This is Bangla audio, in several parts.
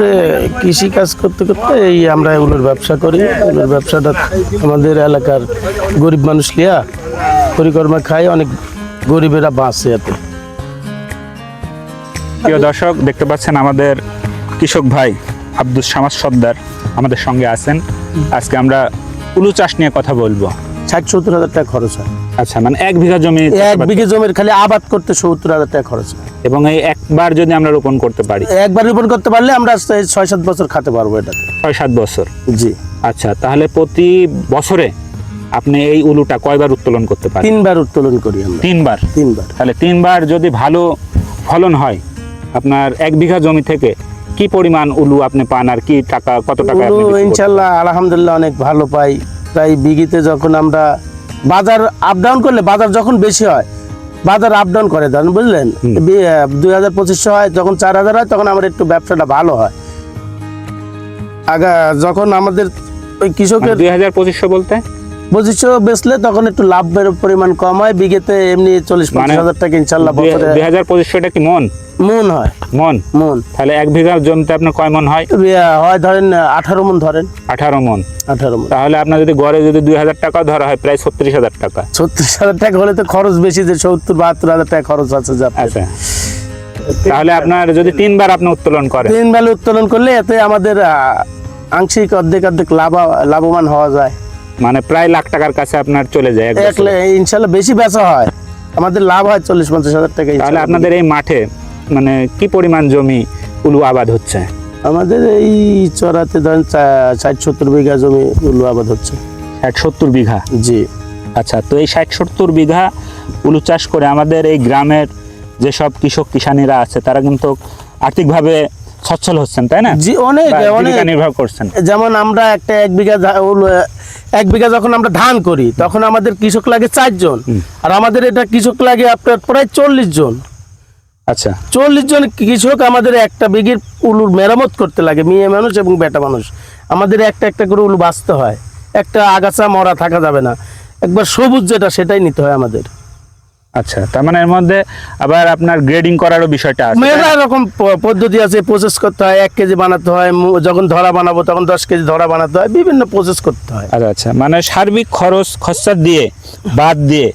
যে কৃষি কাজ করতে করতে এই আমরা এগুলোর ব্যবসা করি। এগুলোর ব্যবসাটা আমাদের এলাকার গরিব মানুষ লিয়া পরিকর্মা খাই অনেক গরিবেরা বাঁচে এতে। প্রিয় দর্শক, দেখতে পাচ্ছেন আমাদের কৃষক ভাই আব্দুল সামাদ সর্দার আমাদের সঙ্গে আছেন। আজকে আমরা উলু চাষ নিয়ে কথা বলব। ষাট সত্তর হাজার টাকা খরচ হয়। আচ্ছা মানে এক বিঘা জমি এক বিঘে জমির খালি আবাদ করতে সত্তর হাজার টাকা খরচ হয়। এবং এই একবার যদি আমরা রোপণ করতে পারি? একবার রোপণ করতে পারলে আমরা ছয়- সাত বছর খেতে পারব এটাতে। ছয় সাত বছর? জি। আচ্ছা তাহলে প্রতি বছরে আপনি এই উলুটা কয়বার উত্তোলন করতে পারেন? তিনবার উত্তোলন করি আমরা। তিনবার? তিনবার। তাহলে তিনবার যদি ভালো ফলন হয় আপনার এক বিঘা জমি থেকে কি পরিমাণ উলু আপনি পান আর কি টাকা কত টাকা ইনশাল্লাহ আলহামদুলিল্লাহ অনেক ভালো পাই। তাই বিঘিতে যখন আমরা বাজার আপ ডাউন করলে বাজার যখন বেশি হয় বাজার আপ ডাউন করে ধরেন বুঝলেন? দুই হাজার পঁচিশশো হয় যখন চার হাজার হয় তখন আমার একটু ব্যবসাটা ভালো হয়। আগা যখন আমাদের ওই কৃষকের দুই হাজার পঁচিশশো বলতে? পঁচিশশো বেচলে তখন একটু লাভের পরিমাণ কম হয় বিঘেতে এমনি চল্লিশ মানে পঞ্চাশ হাজার টাকা ইনশাল্লাহ বছরে দুই হাজার পঁচিশশো এটা কি মন? মন হয়। মন? মন। তাহলে এক বিঘা জমিতে আপনার কয় মন হয়? হয় ধরেন আঠারো মন ধরেন। আঠারো মন। আঠারো মন। তাহলে আপনার যদি গড়ে যদি দুই হাজার টাকা ধরা হয় প্রায় ছত্রিশ হাজার টাকা। ছত্রিশ হাজার টাকা হলে তো খরচ বেশি যে সত্তর বাহাত্তর হাজার টাকা খরচ আছে যা আচ্ছা। তাহলে আপনার যদি তিনবার আপনি উত্তোলন করেন। তিন বেলা উত্তোলন করলে এতে আমাদের আংশিক অর্ধেক অর্ধেক লাভ লাভবান হওয়া যায়। মানে প্রায় লাখ টাকার কাছে আপনার চলে যায় এক ইনশাল্লাহ বেশি বেচা হয়। আমাদের লাভ হয় চল্লিশ পঞ্চাশ হাজার টাকা তাহলে আপনাদের এই মাঠে মানে কি পরিমাণ জমি উলু আবাদ হচ্ছে? আমাদের এই চড়াতে ধরেন ষাট সত্তর বিঘা জমি উলু আবাদ হচ্ছে। ষাট সত্তর বিঘা? জি। আচ্ছা তো এই ষাট সত্তর বিঘা উলু চাষ করে আমাদের এই গ্রামের যেসব কৃষক কিষানীরা আছে তারা কিন্তু আর্থিকভাবে সচ্ছল হচ্ছেন তাই না? জি অনেক অনেক। নির্বাহ করছেন। যেমন আমরা একটা এক বিঘা এক বিঘা যখন আমরা ধান করি তখন আমাদের কৃষক লাগে চারজন। আর আমাদের এটা কৃষক লাগে আপনার প্রায় চল্লিশ জন। আচ্ছা। চল্লিশ জন কৃষক আমাদের একটা বিঘির উলুর মেরামত করতে লাগে মেয়ে মানুষ এবং বেটা মানুষ। আমাদের একটা একটা করে উলু বাঁচতে হয়। একটা আগাছা মরা থাকা যাবে না। একবার সবুজ যেটা সেটাই নিতে হয় আমাদের। আচ্ছা তার মানে এর মধ্যে আবার আপনার গ্রেডিং করারও বিষয়টা আছে মেলা রকম পদ্ধতি আছে প্রসেস করতে হয় এক কেজি বানাতে হয় যখন ধরা বানাবো তখন দশ কেজি ধরা বানাতে হয় বিভিন্ন প্রসেস করতে হয়। আচ্ছা আচ্ছা মানে সার্বিক খরচ খরচা দিয়ে বাদ দিয়ে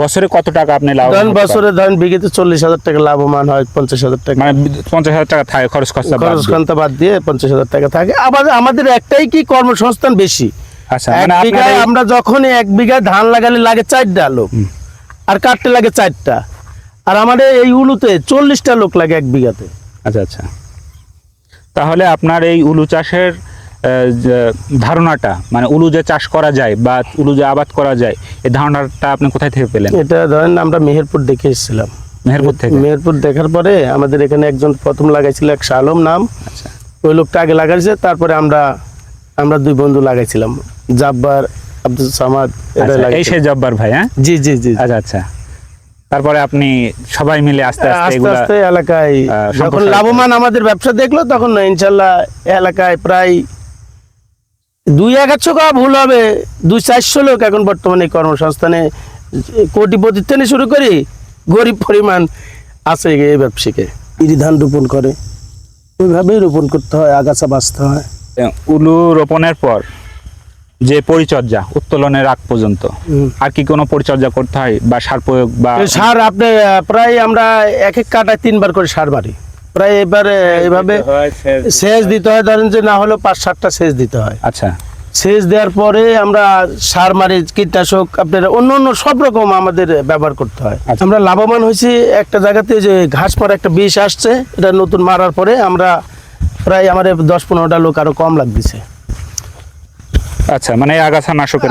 বছরে কত টাকা আপনি লাভ ধরেন বছরে ধরেন বিঘিতে চল্লিশ হাজার টাকা লাভবান হয় পঞ্চাশ হাজার টাকা। মানে পঞ্চাশ হাজার টাকা থাকে খরচ খরচা বাদ খরচ দিয়ে। খান্তা বাদ দিয়ে পঞ্চাশ হাজার টাকা থাকে। আবার আমাদের একটাই কি কর্মসংস্থান বেশি? আচ্ছা এক মানে আমরা যখনই এক বিঘা ধান লাগালে লাগে চারটা লোক। আর কাটতে লাগে চারটা। আর আমাদের এই উলুতে চল্লিশটা লোক লাগে এক বিঘাতে। আচ্ছা আচ্ছা। তাহলে আপনার এই উলু চাষের ধারণাটা মানে উলু যে চাষ করা যায় বা উলু যে আবাদ করা যায় এই ধারণাটা আপনি কোথায় থেকে পেলেন? এটা ধরেন আমরা মেহেরপুর দেখে এসেছিলাম। মেহেরপুর থেকে? মেহেরপুর দেখার পরে আমাদের এখানে একজন প্রথম লাগাইছিল এক শালম নাম। আচ্ছা। ওই লোকটা আগে লাগাইছে তারপরে আমরা আমরা দুই বন্ধু লাগাইছিলাম। জাব্বার আব্দুল সামাদ আচ্ছা, এই সেই জব্বার ভাই হ্যাঁ? জি জি জি আচ্ছা আচ্ছা। তারপরে আপনি সবাই মিলে আস্তে আস্তে আস্তে এগুলা আস্তে এলাকায় যখন লাভবান আমাদের ব্যবসা দেখল তখন ইনশাল্লাহ এলাকায় প্রায় দুই একশো কা ভুল হবে দুই চারশো লোক এখন বর্তমানে কর্মসংস্থানে কোটিপতি থেকে শুরু করি গরিব পরিমাণ আছে এই ব্যবসাকে ইরি ধান রোপণ করে। ওইভাবেই রোপণ করতে হয় আগাছা বাঁচতে হয়। উলু রোপণের পর যে পরিচর্যা উত্তোলনের আগ পর্যন্ত। আর কি কোনো পরিচর্যা করতে হয় বা সার প্রয়োগ বা সার আপনি প্রায় আমরা এক এক কাটায় তিনবার করে সার মারি। প্রায় এবারে এভাবে সেচ দিতে হয়। ধরেন যে না হলেও পাঁচ সাতটা সেচ দিতে হয়। আচ্ছা। সেচ দেওয়ার পরে আমরা সার মারি কীটনাশক আপনার অন্য অন্য সব রকম আমাদের ব্যবহার করতে হয়। আচ্ছা। আমরা লাভবান হয়েছি একটা জায়গাতে যে ঘাস মারা একটা বিষ আসছে এটা নতুন মারার পরে আমরা প্রায় আমাদের দশ পনেরোটা লোক আরও কম লাগতেছে। আচ্ছা মানে আগাছা নাশকের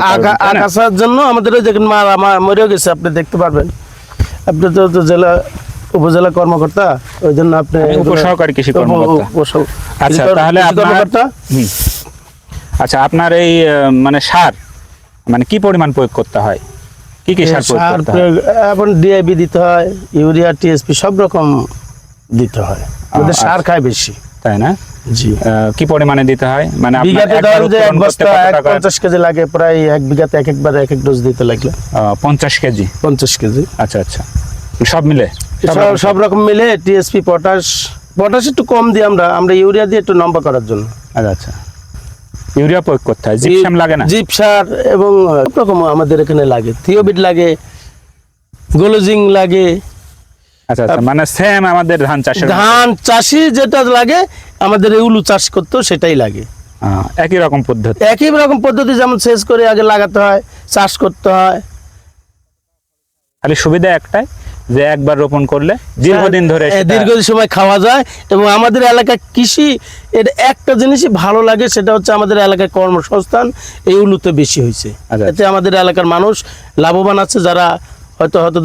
আগাছার জন্য আমাদের ওই দেখেন মারা মা- মরেও গেছে আপনি দেখতে পারবেন। আপনি তো তো জেলা উপজেলা কর্মকর্তা ওই জন্য আপনি উপসহকারী কৃষি কর্মকর্তা। আচ্ছা তাহলে আপনার কর্মকর্তা? আচ্ছা আপনার এই মানে সার মানে কি পরিমাণ প্রয়োগ করতে হয়? কি কি সার প্রয়োগ করতে হয়? ডিআইবি দিতে হয় ইউরিয়া টিএসপি সব রকম দিতে হয়। আমাদের আচ্ছা। সার খায় বেশি। তাই না? জি। কি পরিমাণে দিতে হয়? মানে বিঘাতে ধরেন যে এক বস্তা কত এক টাকা? পঞ্চাশ কেজি লাগে প্রায় এক বিঘাতে এক একবার এক এক ডোজ দিতে লাগলে। আহ, পঞ্চাশ কেজি? পঞ্চাশ কেজি। আচ্ছা আচ্ছা। সব মিলে? সব রকম মিলে টিএসপি পটাশ পটাশ একটু কম দিই আমরা আমরা ইউরিয়া দিয়ে একটু লম্বা করার জন্য। আচ্ছা আচ্ছা। ইউরিয়া প্রয়োগ করতে হয় জিপসাম লাগে না? জিপ সার এবং সব রকম আমাদের এখানে লাগে। থিওবিট লাগে গোলোজিং লাগে আচ্ছা আচ্ছা মানে সেম আমাদের ধান চাষের ধান চাষি যেটা লাগে আমাদের উলু চাষ করতেও সেটাই লাগে। একই রকম পদ্ধতি। একই রকম পদ্ধতি যেমন শেষ করে আগে লাগাতে হয় চাষ করতে হয়। খালি সুবিধা একটাই যে একবার রোপণ করলে দীর্ঘদিন ধরে এ, দীর্ঘদিন সময় খাওয়া যায় এবং আমাদের এলাকায় কৃষি এর একটা জিনিসই ভালো লাগে সেটা হচ্ছে আমাদের এলাকায় কর্মসংস্থান এই উলুতে বেশি হয়েছে। আচ্ছা। এতে আমাদের এলাকার মানুষ লাভবান আছে যারা হয়তো হয়তো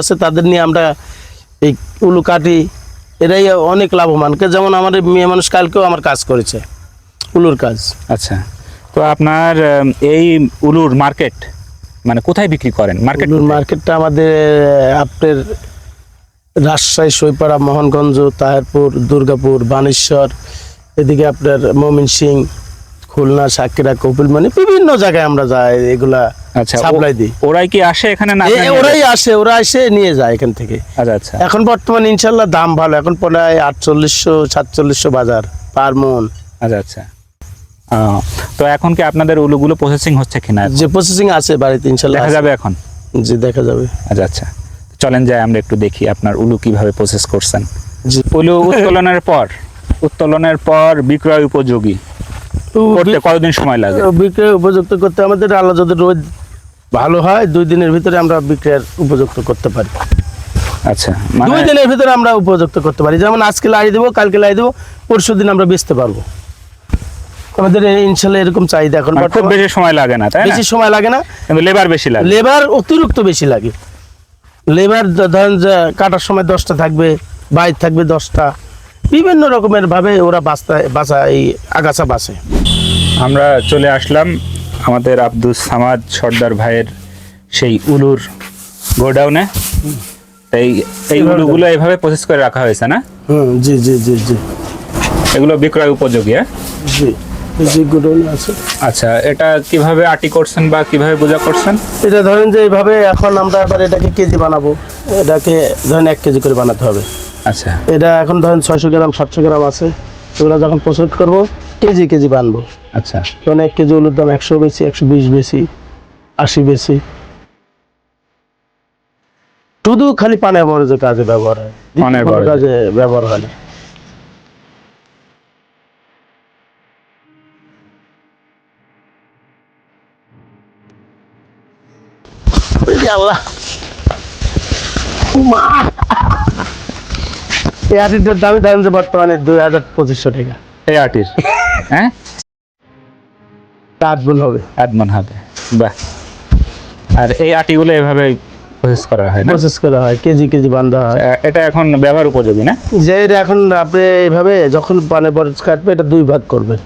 আছে তাদের নিয়ে আমরা এই উলু কাটি এরাই অনেক লাভবান। যেমন আমাদের মেয়ে মানুষ কালকেও আমার কাজ করেছে উলুর কাজ। আচ্ছা তো আপনার এই উলুর মার্কেট মানে কোথায় বিক্রি করেন? মার্কেট উলুর মার্কেটটা আমাদের আপনার রাজশাহী সৈপাড়া মোহনগঞ্জ তাহেরপুর দুর্গাপুর বানেশ্বর এদিকে আপনার মমিন সিং খুলনা সাতক্ষীরা কপিলমণি বিভিন্ন জায়গায় আমরা যাই এগুলা আচ্ছা সাপ্লাই দিই। ওরাই কি আসে এখানে না এ- আপনারা নিয়ে ওরাই আসে ওরা এসে নিয়ে যায় এখান থেকে। আচ্ছা আচ্ছা। এখন বর্তমানে ইনশাল্লাহ দাম ভালো এখন প্রায় আটচল্লিশশো সাতচল্লিশশো বাজার পার মন। আচ্ছা আচ্ছা। তো এখন কি আপনাদের উলুগুলো প্রসেসিং হচ্ছে কিনা যে প্রসেসিং আছে বাড়িতে ইনশাল্লাহ দেখা যাবে এখন? জি দেখা যাবে। আচ্ছা আচ্ছা। চলেন যাই আমরা একটু দেখি আপনার উলু কীভাবে প্রসেস করছেন। উলু উত্তোলনের পর উত্তোলনের পর বিক্রয় উপযোগী। করতে কতদিন সময় লাগে? বিক্রয় উপযুক্ত করতে আমাদের আল্লাহ যদি রোদ ভালো হয় দুই দিনের ভিতরে আমরা বিক্রয়ের উপযুক্ত করতে পারি। আচ্ছা দুই মানে দিনের ভিতরে আমরা উপযুক্ত করতে পারি। যেমন আজকে লাই দেবো কালকে লাই দেবো পরশু দিন আমরা বেচতে পারব। আমাদের ইনশাল্লাহ এরকম চাহিদা এখন মানে খুব বেশি সময় লাগে না বেশি সময় লাগে না। লেবার বেশি লাগে। লেবার অতিরিক্ত বেশি লাগে। লেবার ধরেন কাটার সময় দশটা থাকবে বাইর থাকবে দশটা। বিভিন্ন রকমের ভাবে ওরা বাঁচতে বাঁচা এই আগাছা বাঁচে। আমরা চলে আসলাম আমাদের আব্দুল সামাদ সর্দার ভাইয়ের সেই উলুর গোডাউনে। এই এই উলুগুলো এইভাবে প্রসেস করে রাখা হয়েছে না? হুম জি জি জি জি। এগুলো বিক্রয় উপযোগী হ্যাঁ? জি আছে। আচ্ছা এটা কীভাবে আটি করছেন বা কীভাবে বোঝা করছেন? এটা ধরেন যে এইভাবে এখন আমরা এবার এটাকে কেজি বানাবো। এটাকে ধরেন এক কেজি করে বানাতে হবে। আচ্ছা। এটা এখন ধরেন ছয়শো গ্রাম সাতশো গ্রাম আছে। এগুলো যখন প্রস্তুত করব কেজি কেজি বানবো। আচ্ছা। তখন এক কেজি হলুর দাম একশো বেশি একশো বিশ বেশি আশি বেশি। শুধু খালি পানে বরজের কাজে ব্যবহার হয়। কাজে ব্যবহার হয় না। আল্লাহ। এই আটিটার দামি দাম যে বর্তমানে দুই হাজার পঁচিশশো টাকা। এই আটির? হ্যাঁ? আট হবে। আদমন হবে। বাহ। আর এই আটিগুলো এভাবে প্রসেস করা হয় না? প্রসেস করা হয় কেজি কেজি বান্ধা হয়। এটা এখন ব্যবহার উপযোগী না? যে এটা এখন আপনি এইভাবে যখন পানে বরজ কাটবে এটা দুই ভাগ করবে।